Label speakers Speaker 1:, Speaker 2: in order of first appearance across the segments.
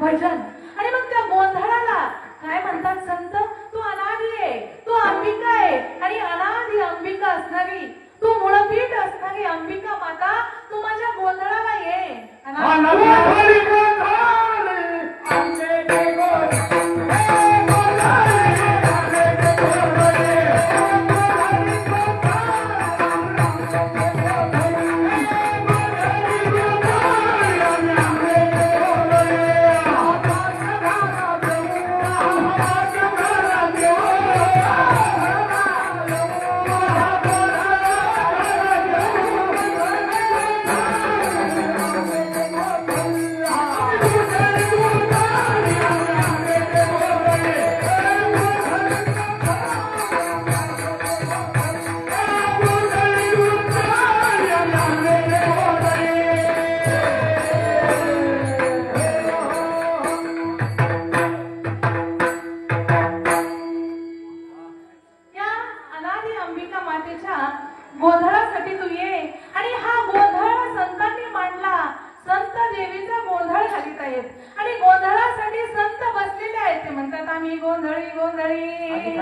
Speaker 1: भजन आणि मग त्या गोंधळाला काय म्हणतात संत? तू अनादी आहे. तू अंबिका आहे. आणि अनादी अंबिका असणारी. तू मुळपीठ असणारी अंबिका माता तू माझ्या गोंधळाला ये. अनादी अंबिका मातेच्या गोंधळासाठी तू ये. आणि हा गोंधळ संतांनी मांडला. संत देवीचा गोंधळ घालीत आहेत. आणि गोंधळासाठी संत बसलेले आहेत. ते म्हणतात आम्ही गोंधळी गोंधळी.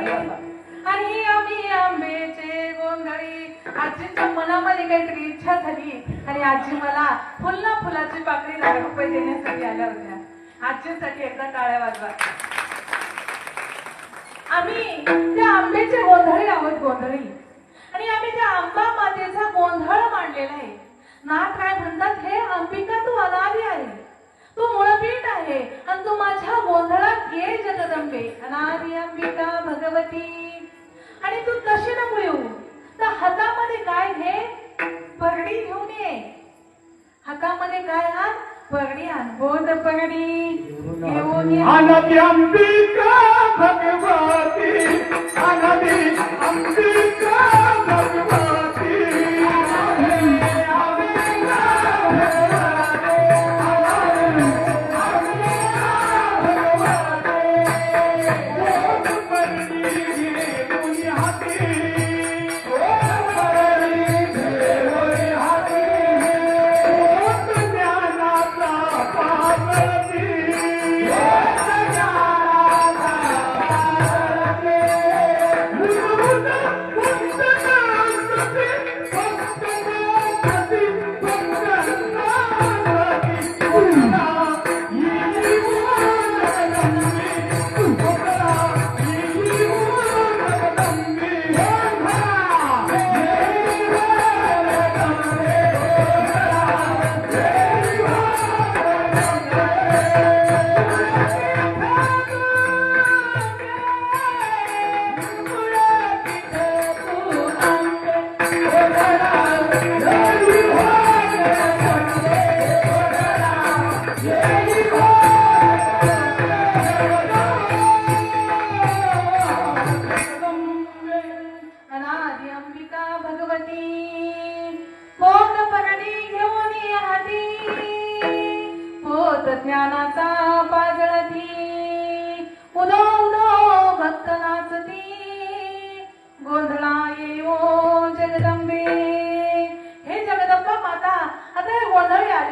Speaker 1: आणि आम्ही आंबेचे गोंधळी. आजीच्या मनामध्ये काहीतरी इच्छा झाली. आणि आजी मला फुलना फुलाची पाकळी लाख रुपये देण्यासाठी आल्या होत्या. आजीसाठी एकदा टाळ्या वाजवा. आम्ही त्या आंब्याचे गोंधळी आहोत गोंधळी. आणि आम्ही त्या आंबा मातेचा गोंधळ मांडलेला आहे. नाथ काय म्हणतात हे अंबिका तू अनादी आहे. तू मूळपीठ आहे. आणि तू माझ्या गोंधळात ये जगदंबे. अनादी अंबिका भगवती. आणि तू तशी नको येऊ? तर हातामध्ये काय घे? पगडी घेऊन ये. हातामध्ये काय आण? पगडी आण. गोंड पगडी घेऊन
Speaker 2: अंबिका भगवती अनदी अंबिका भगवती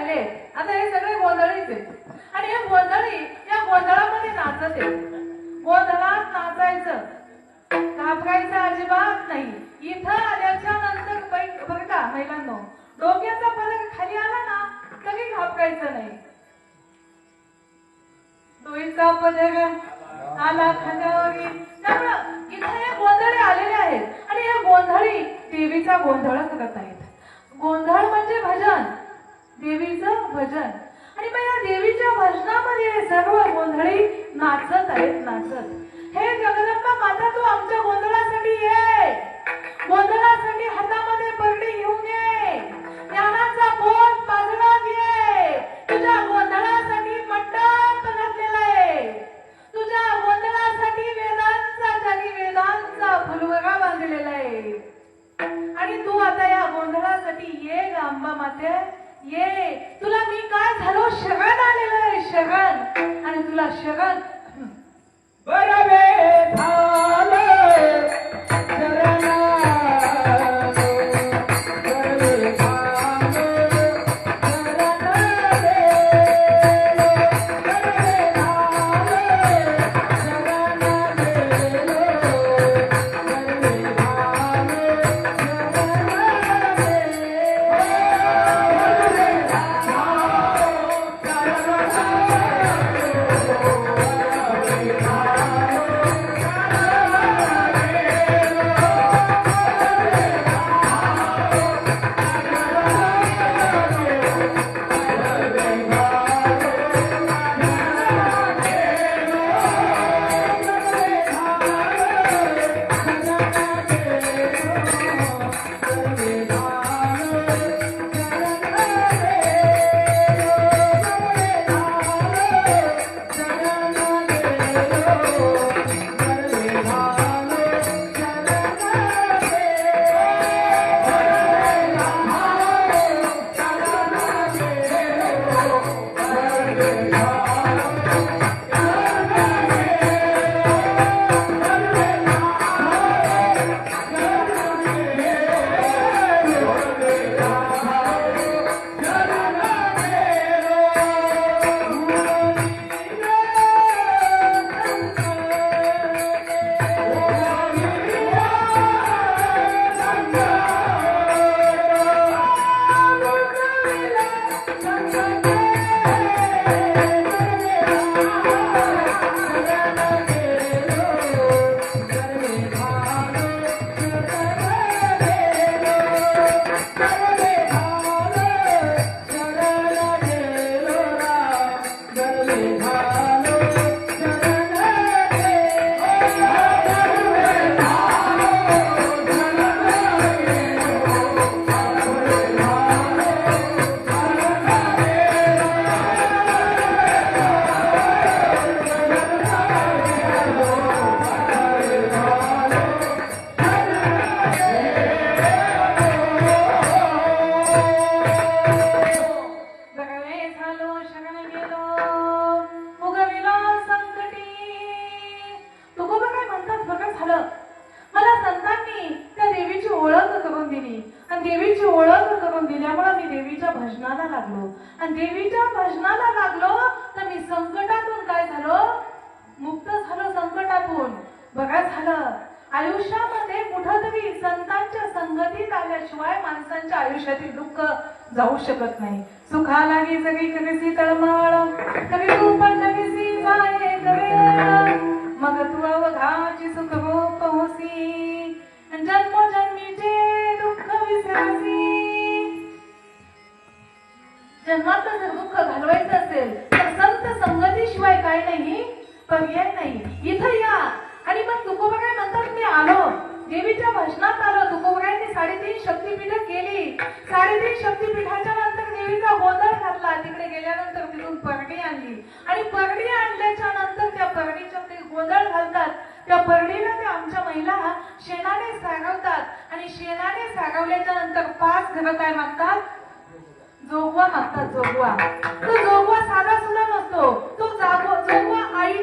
Speaker 1: लागले आता हे सगळे गोंधळीच आहेत. आणि हे गोंधळी या गोंधळामध्ये नाचत आहेत. गोंधळात नाचायचं. घाबरायचं अजिबात नाही. इथं आल्याच्यानंतर बरं का महिलांनो डोक्याचा फरक खाली आला ना तरी घाबरायचं नाही. डोईचा पदर आला खांद्यावरी. त्यामुळं इथं हे गोंधळी आलेले आहेत. आणि या गोंधळी देवीचा गोंधळ करत आहेत. गोंधळ म्हणजे भजन. देवीचं भजन. आणि मग या देवीच्या भजनामध्ये हे सर्व गोंधळी नाचत आहेत नाचत. हे जगदंबा माता तू आमच्या गोंधळासाठी ये. गोंधळासाठी हातामध्ये परडी घेऊन ये. ज्ञानाचा करून दिल्यामुळे मी देवीच्या भजनाला लागलो. आणि देवीच्या भजनाला लागलो तर मी संकटातून काय झालो? मुक्त झालो संकटातून. बघा झालं. आयुष्यामध्ये कुठंतरी संतांच्या संगतीत आल्याशिवाय माणसांच्या आयुष्यातील दुःख जाऊ शकत नाही. सुखा लागी सगळी करीसी तळमळ कवी रूप नवीसी जाये साडेतीन शक्तीपीठाच्या नंतर देवीचा गोंधळ घातला. तिकडे गेल्यानंतर तिथून परडी आणली. आणि परडी आणल्याच्या नंतर त्या परडीच्या ते गोंधळ घालतात. त्या परडीला त्या आमच्या महिला शेणाने सागवतात आणि शेणाने सागवल्याच्या नंतर पाच घरं काय मागतात? जोगवा मागतात जोगवा. तो जोगवा साधा सुद्धा नसतो. तो जागो जोगवा आई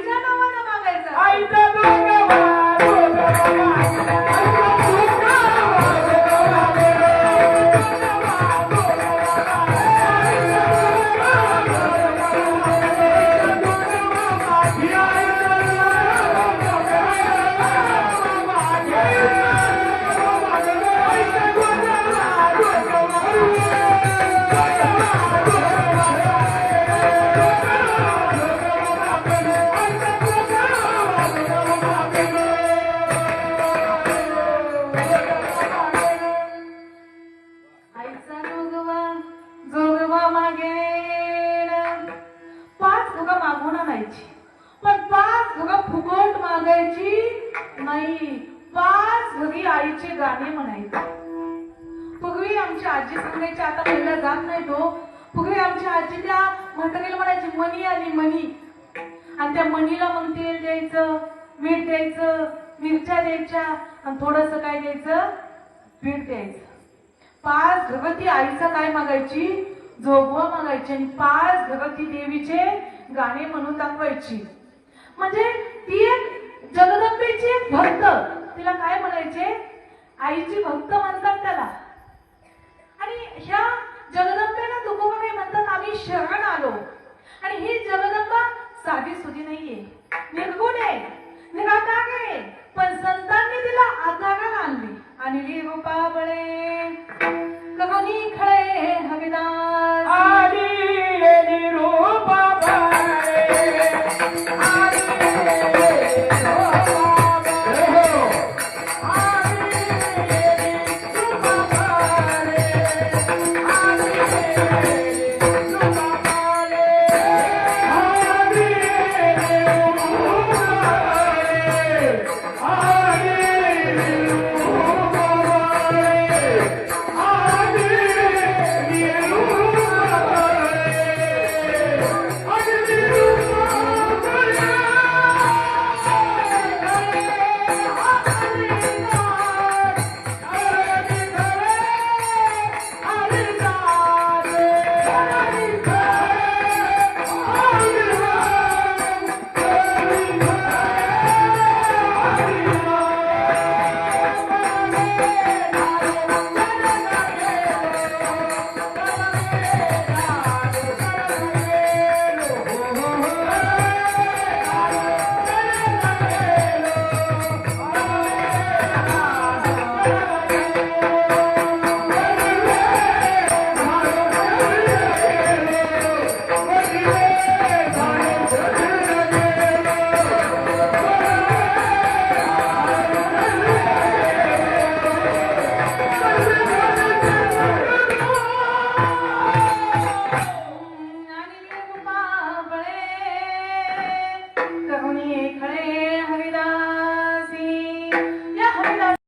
Speaker 1: पण पाच घग फुकट मागायची नाही. पाच घगी आईचे गाणे म्हणायचे. पूर्वी आमची आजी सांगायची आता पहिला जात नाही तो. पूर्वी आमची आजी त्या म्हातारीला म्हणायची मनी आली मनी. आणि त्या मनीला मग तेल द्यायचं मीठ द्यायचं मिरच्या द्यायच्या आणि थोडस काय द्यायचं? पीठ द्यायचं. पाच भगवती आईचा काय मागायची? जोगवा मागायची आणि पाच भगवती देवीचे गाणे म्हणून दाखवायची. म्हणजे ती एक जगदंबेची एक भक्त. तिला काय म्हणायचे? आईची भक्त म्हणतात त्याला. आणि ह्या जगदंबेला तुकोबा काय म्हणतात आम्ही शरण आलो. आणि ही जगदंबा साधी सुधी नाहीये. निर्गुण आहे. निराकार आहे. पण संतांनी तिला आकाराला आणली. आणि